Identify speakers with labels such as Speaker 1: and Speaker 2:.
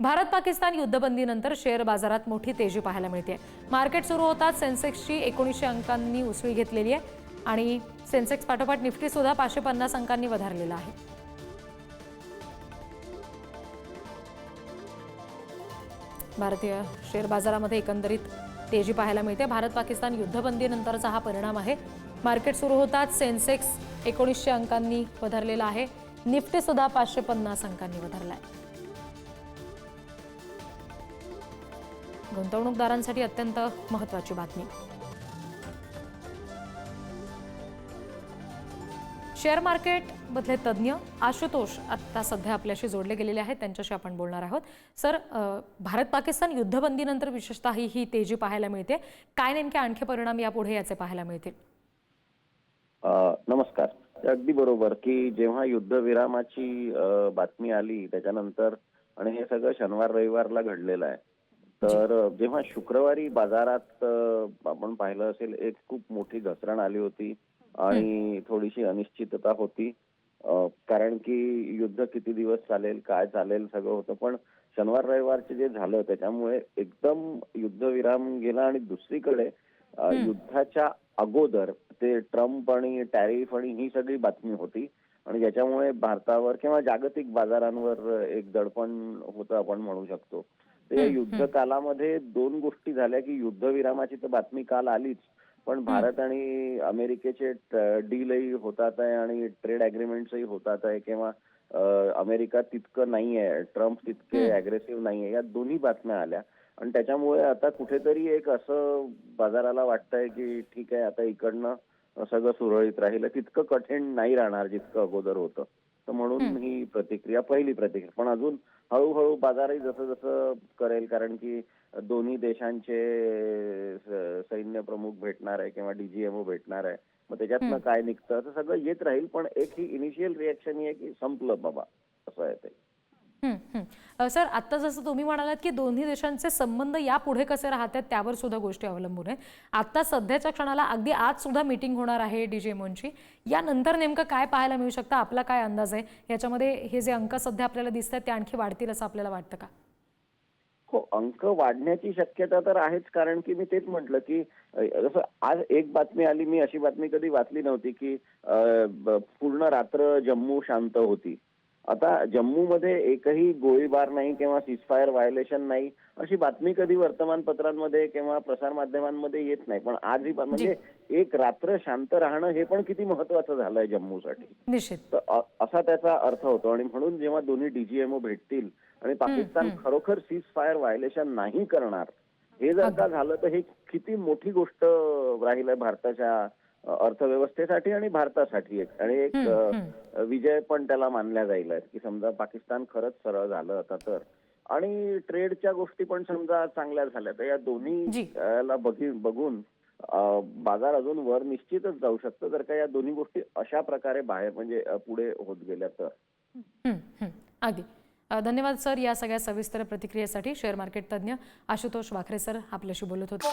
Speaker 1: Bharat Pakistan युद्धबंदीनंतर share बाजारात मोठी तेजी पाहायला मिळते मार्केट सुरू होताच सेन्सेक्सची एकोणीसशे अंकांनी उसळी घेतलेली आहे आणि सेन्सेक्स पाठोपाठ निफ्टी सुद्धा पाचशे पन्नास अंकांनी वधारलेला आहे. भारतीय शेअर बाजारामध्ये एकंदरीत तेजी पाहायला मिळते. भारत पाकिस्तान युद्धबंदीनंतरचा हा परिणाम आहे. मार्केट सुरू होताच सेन्सेक्स एकोणीसशे अंकांनी वधारलेला आहे. निफ्टी सुद्धा पाचशे पन्नास अंकांनी वधारला आहे. गुंतवणूकदारांसाठी अत्यंत महत्वाची बातमी. शेअर मार्केट मधले तज्ज्ञ आशुतोष आता सध्या आपल्याशी जोडले गेलेले आहेत. त्यांच्याशी आपण बोलणार आहोत. सर भारत पाकिस्तान युद्धबंदीनंतर विशेषतः ही ही तेजी पाहायला मिळते. काय नेमके आणखी परिणाम यापुढे याचे पाहायला मिळतील?
Speaker 2: नमस्कार. अगदी बरोबर की जेव्हा युद्धविरामाची बातमी आली त्याच्यानंतर आणि हे सगळं शनिवार रविवारला घडलेलं आहे. तर जेव्हा शुक्रवारी बाजारात आपण पाहिलं असेल एक खूप मोठी घसरण आली होती आणि थोडीशी अनिश्चितता होती. कारण की युद्ध किती दिवस चालेल काय चालेल सगळं होतं. पण शनिवार रविवारचे जे झालं त्याच्यामुळे एकदम युद्धविराम गेला आणि दुसरीकडे युद्धाच्या अगोदर ते ट्रम्प आणि टॅरिफ आणि ही सगळी बातमी होती. आणि ज्याच्यामुळे भारतावर किंवा जागतिक बाजारांवर एक दडपण होतं आपण म्हणू शकतो. तर या युद्ध कालामध्ये दोन गोष्टी झाल्या की युद्धविरामाची तर बातमी काल आलीच पण भारत आणि अमेरिकेचे डीलही होतात आहे आणि ट्रेड अग्रीमेंट्सही होतात आहे किंवा अमेरिका तितकं नाही आहे ट्रम्प तितके अग्रेसिव्ह नाही आहे या दोन्ही बातम्या आल्या. आणि त्याच्यामुळे आता कुठेतरी एक असं बाजाराला वाटतंय की ठीक आहे आता इकडनं सगळं सुरळीत राहील तितकं कठीण नाही राहणार जितकं अगोदर होतं. तर म्हणून ही प्रतिक्रिया पहिली प्रतिक्रिया. पण अजून हळूहळू बाजारही जसं जसं करेल कारण की दोन्ही देशांचे सैन्य प्रमुख भेटणार आहे किंवा डीजीएमओ भेटणार आहे. मग त्याच्यातनं काय निघतं? असं सगळं येत राहील पण एक ही इनिशियल रिएक्शन ही आहे की संपलं बाबा. असं आहे ते.
Speaker 1: सर आत्ता जसं तुम्ही म्हणालात की दोन्ही देशांचे संबंध यापुढे कसे राहतात त्यावर सुद्धा गोष्टी अवलंबून आहेत. आत्ता सध्याच्या क्षणाला अगदी आज सुद्धा मीटिंग होणार आहे डीजेमोनची यानंतर नेमकं काय पाहायला मिळू शकतं? आपला काय अंदाज आहे? याच्यामध्ये हे जे अंक सध्या आपल्याला दिसत आहेत ते आणखी वाढतील असं आपल्याला वाटतं का?
Speaker 2: हो अंक वाढण्याची शक्यता तर आहेच कारण की मी तेच म्हटलं की जसं आज एक बातमी आली मी अशी बातमी कधी वाचली नव्हती की पूर्ण रात्र जम्मू शांत होती. आता जम्मूमध्ये एकही गोळीबार नाही किंवा सिजफायर व्हायोलेशन नाही अशी बातमी कधी वर्तमानपत्रांमध्ये किंवा प्रसारमाध्यमांमध्ये येत नाही. पण आज ही म्हणजे एक रात्र शांत राहणं हे पण किती महत्वाचं झालंय जम्मूसाठी.
Speaker 1: निश्चित.
Speaker 2: तर असा त्याचा अर्थ होतो. आणि म्हणून जेव्हा दोन्ही डीजीएमओ भेटतील आणि पाकिस्तान खरोखर सीज फायर व्हायलेशन नाही करणार हे जर का झालं तर हे किती मोठी गोष्ट राहील भारताच्या अर्थव्यवस्थेसाठी आणि भारतासाठी एक. आणि एक विजय पण त्याला मानल्या जाईल की समजा पाकिस्तान खरंच सरळ झालं आता तर. आणि ट्रेडच्या गोष्टी पण समजा चांगल्या झाल्या. तर या. दोन्ही बघून बाजार अजून वर निश्चितच जाऊ शकतं. जर का या दोन्ही गोष्टी अशा प्रकारे बाहेर म्हणजे पुढे होत गेल्या तर.
Speaker 1: अगदी. धन्यवाद सर या सगळ्या सविस्तर प्रतिक्रियेसाठी. शेअर मार्केट तज्ज्ञ आशुतोष वाखरे सर आपल्याशी बोलत होते.